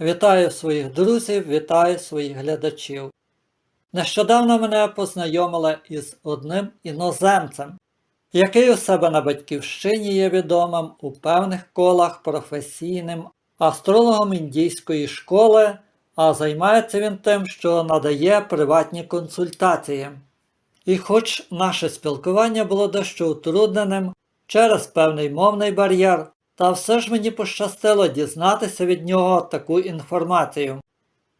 Вітаю своїх друзів, вітаю своїх глядачів. Нещодавно мене познайомили із одним іноземцем, який у себе на батьківщині є відомим у певних колах професійним астрологом індійської школи, а займається він тим, що надає приватні консультації. І хоч наше спілкування було дещо утрудненим через певний мовний бар'єр, та все ж мені пощастило дізнатися від нього таку інформацію.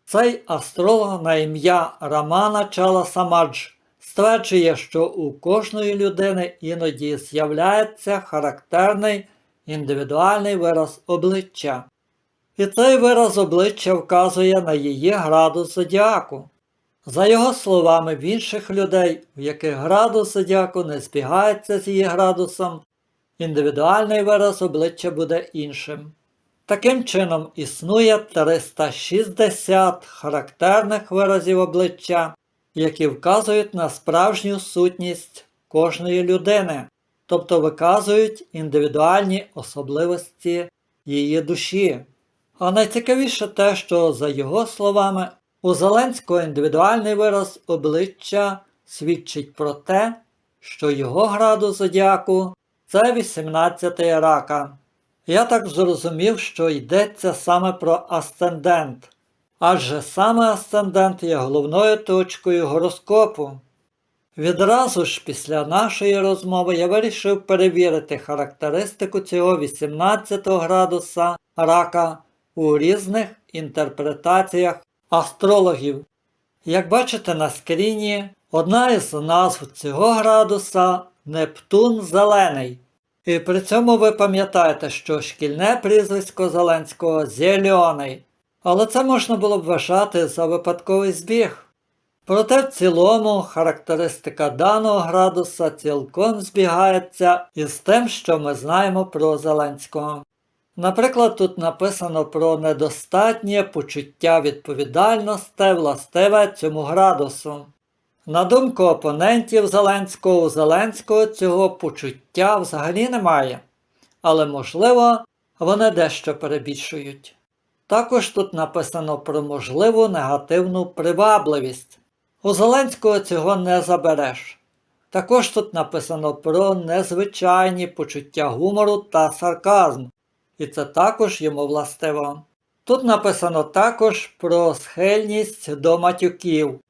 Цей астролог на ім'я Рамана Чала Самадж стверджує, що у кожної людини іноді з'являється характерний індивідуальний вираз обличчя. І цей вираз обличчя вказує на її градус зодіаку. За його словами, в інших людей, в яких градус зодіаку не збігається з її градусом, індивідуальний вираз обличчя буде іншим. Таким чином, існує 360 характерних виразів обличчя, які вказують на справжню сутність кожної людини, тобто виказують індивідуальні особливості її душі. А найцікавіше те, що, за його словами, у Зеленського індивідуальний вираз обличчя свідчить про те, що його градус зодіаку це 18 рака. Я так зрозумів, що йдеться саме про асцендент, адже саме асцендент є головною точкою гороскопу. Відразу ж після нашої розмови я вирішив перевірити характеристику цього 18 градуса рака у різних інтерпретаціях астрологів. Як бачите на скріні, одна із назв цього градуса Нептун Зелений. І при цьому ви пам'ятаєте, що шкільне прізвисько Зеленського Зельоний. Але це можна було б вважати за випадковий збіг. Проте в цілому характеристика даного градуса цілком збігається із тим, що ми знаємо про Зеленського. Наприклад, тут написано про недостатнє почуття відповідальності властиве цьому градусу. На думку опонентів Зеленського, у Зеленського цього почуття взагалі немає, але, можливо, вони дещо перебільшують. Також тут написано про можливу негативну привабливість. У Зеленського цього не забереш. Також тут написано про незвичайні почуття гумору та сарказм, і це також йому властиво. Тут написано також про схильність до матюків.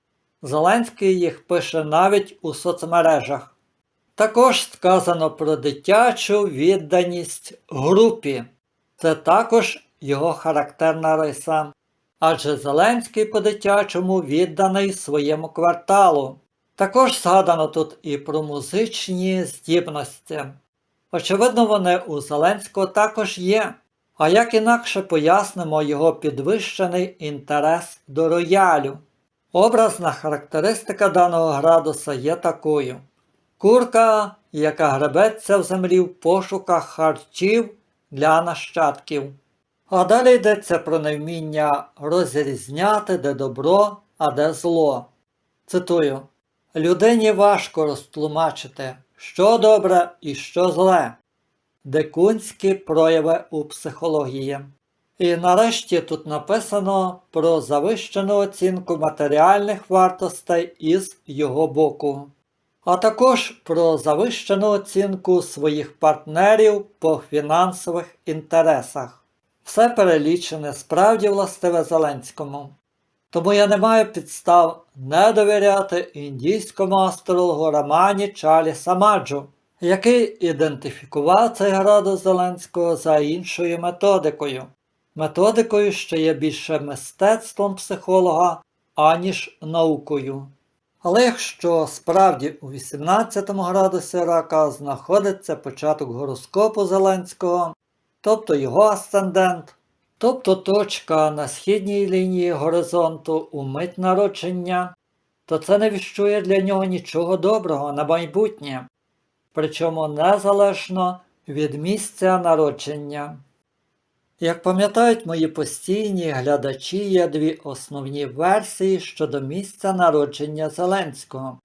Зеленський їх пише навіть у соцмережах. Також сказано про дитячу відданість групі. Це також його характерна риса. Адже Зеленський по-дитячому відданий своєму кварталу. Також згадано тут і про музичні здібності. Очевидно, вони у Зеленського також є. А як інакше пояснимо його підвищений інтерес до роялю. Образна характеристика даного градуса є такою: курка, яка гребеться в землі в пошуках харчів для нащадків. А далі йдеться про невміння розрізняти, де добро, а де зло. Цитую: Людині важко розтлумачити, що добре і що зле. Дикунські прояви у психології. І нарешті тут написано про завищену оцінку матеріальних вартостей із його боку, а також про завищену оцінку своїх партнерів по фінансових інтересах. Все перелічене справді властиве Зеленському. Тому я не маю підстав не довіряти індійському астрологу Рамані Чалі Самаджу, який ідентифікував цей градус Зеленського за іншою методикою методикою, що є більше мистецтвом психолога, аніж наукою. Але якщо справді у 18 градусі рака знаходиться початок гороскопу Зеленського, тобто його асцендент, тобто точка на східній лінії горизонту у мить народження, то це не віщує для нього нічого доброго на майбутнє, причому незалежно від місця народження. Як пам'ятають мої постійні глядачі, є дві основні версії щодо місця народження Зеленського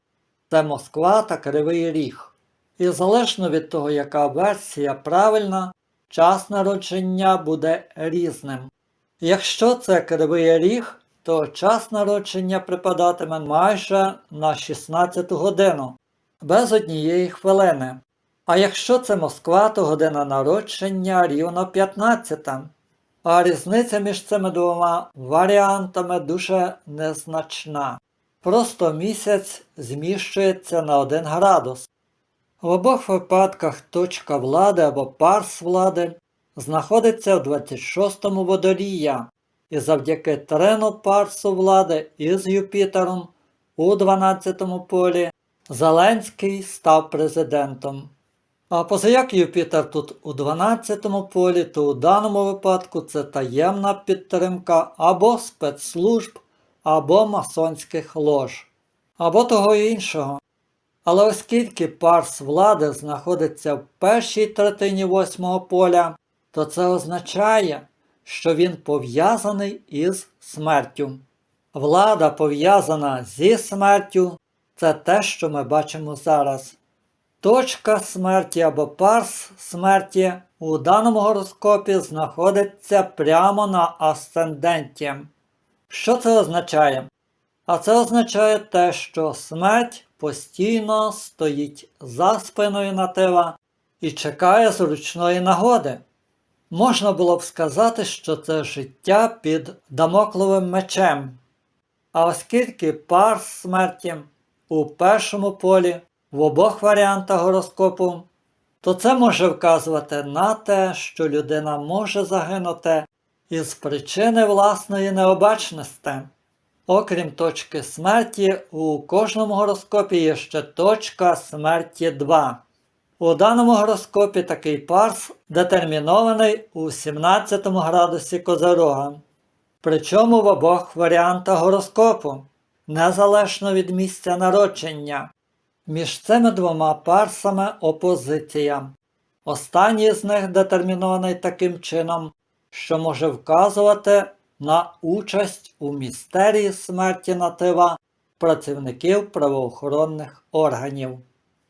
це Москва та Кривий Ріг. І залежно від того, яка версія правильна, час народження буде різним. Якщо це кривий ріг, то час народження припадатиме майже на 16 годину, без однієї хвилини. А якщо це Москва, то година народження рівно 15. А різниця між цими двома варіантами дуже незначна. Просто місяць зміщується на 1 градус. В обох випадках точка влади або парс влади знаходиться в 26-му водолія, і завдяки трену парсу влади із Юпітером у 12-му полі Зеленський став президентом. А позаяк Юпітер тут у 12-му полі, то у даному випадку це таємна підтримка або спецслужб, або масонських лож, або того іншого. Але оскільки парс влади знаходиться в першій третині восьмого поля, то це означає, що він пов'язаний із смертю. Влада пов'язана зі смертю це те, що ми бачимо зараз. Точка смерті або парс смерті у даному гороскопі знаходиться прямо на асценденті. Що це означає? А це означає те, що смерть постійно стоїть за спиною натива і чекає зручної нагоди. Можна було б сказати, що це життя під дамокловим мечем. А оскільки пар смерті у першому полі в обох варіантах гороскопу, то це може вказувати на те, що людина може загинути із причини власної необачності. Окрім точки смерті, у кожному гороскопі є ще точка смерті 2. У даному гороскопі такий парс детермінований у 17 градусі Козорога. Причому в обох варіантах гороскопу, незалежно від місця народження. Між цими двома парсами опозиція. Останній з них детермінований таким чином, що може вказувати на участь у містерії смерті натива працівників правоохоронних органів.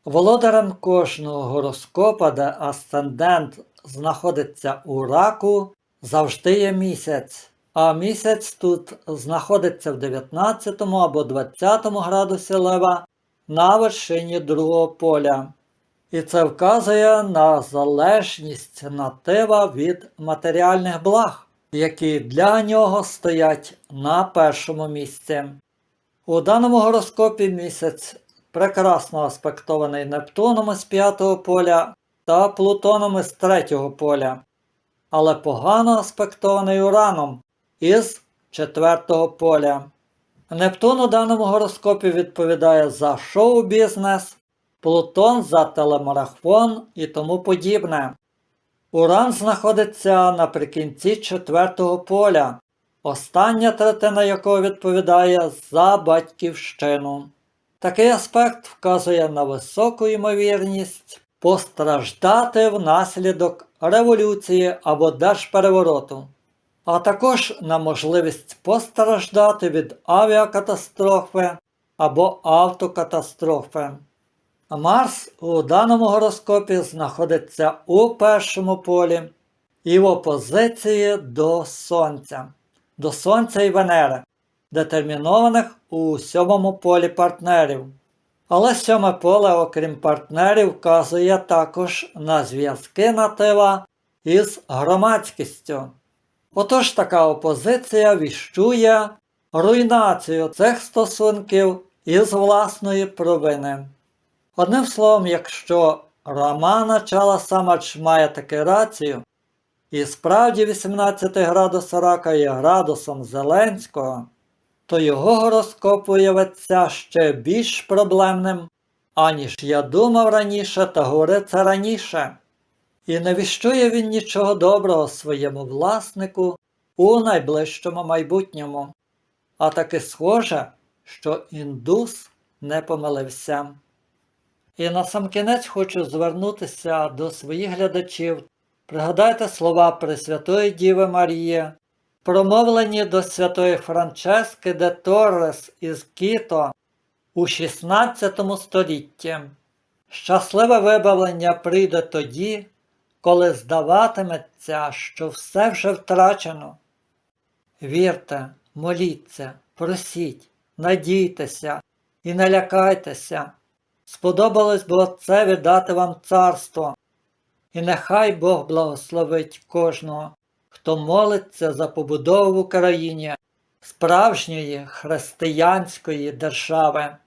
Володарем кожного гороскопа, де асцендент знаходиться у раку, завжди є місяць, а місяць тут знаходиться в 19 або 20 градусі лева на вершині другого поля. І це вказує на залежність натива від матеріальних благ, які для нього стоять на першому місці. У даному гороскопі місяць прекрасно аспектований Нептуном із п'ятого поля та Плутоном із третього поля, але погано аспектований Ураном із четвертого поля. Нептун у даному гороскопі відповідає за шоу-бізнес, Плутон за телемарафон і тому подібне. Уран знаходиться наприкінці четвертого поля, остання третина якого відповідає за батьківщину. Такий аспект вказує на високу ймовірність постраждати внаслідок революції або держперевороту, а також на можливість постраждати від авіакатастрофи або автокатастрофи. Марс у даному гороскопі знаходиться у першому полі і в опозиції до Сонця, до Сонця і Венери, детермінованих у сьомому полі партнерів. Але сьоме поле, окрім партнерів, вказує також на зв'язки натива із громадськістю. Отож така опозиція віщує руйнацію цих стосунків із власної провини. Одним словом, якщо Романа Чала Самач має таки рацію, і справді 18 градус рака є градусом Зеленського, то його гороскоп виявиться ще більш проблемним, аніж я думав раніше та говориться раніше. І не віщує він нічого доброго своєму власнику у найближчому майбутньому. А таки схоже, що індус не помилився. І на сам кінець хочу звернутися до своїх глядачів. Пригадайте слова Пресвятої Діви Марії, промовлені до святої Франчески де Торрес із Кіто у 16 столітті. Щасливе вибавлення прийде тоді, коли здаватиметься, що все вже втрачено. Вірте, моліться, просіть, надійтеся і не лякайтеся. Сподобалось би Отцеві дати вам царство. І нехай Бог благословить кожного, хто молиться за побудову в Україні справжньої християнської держави.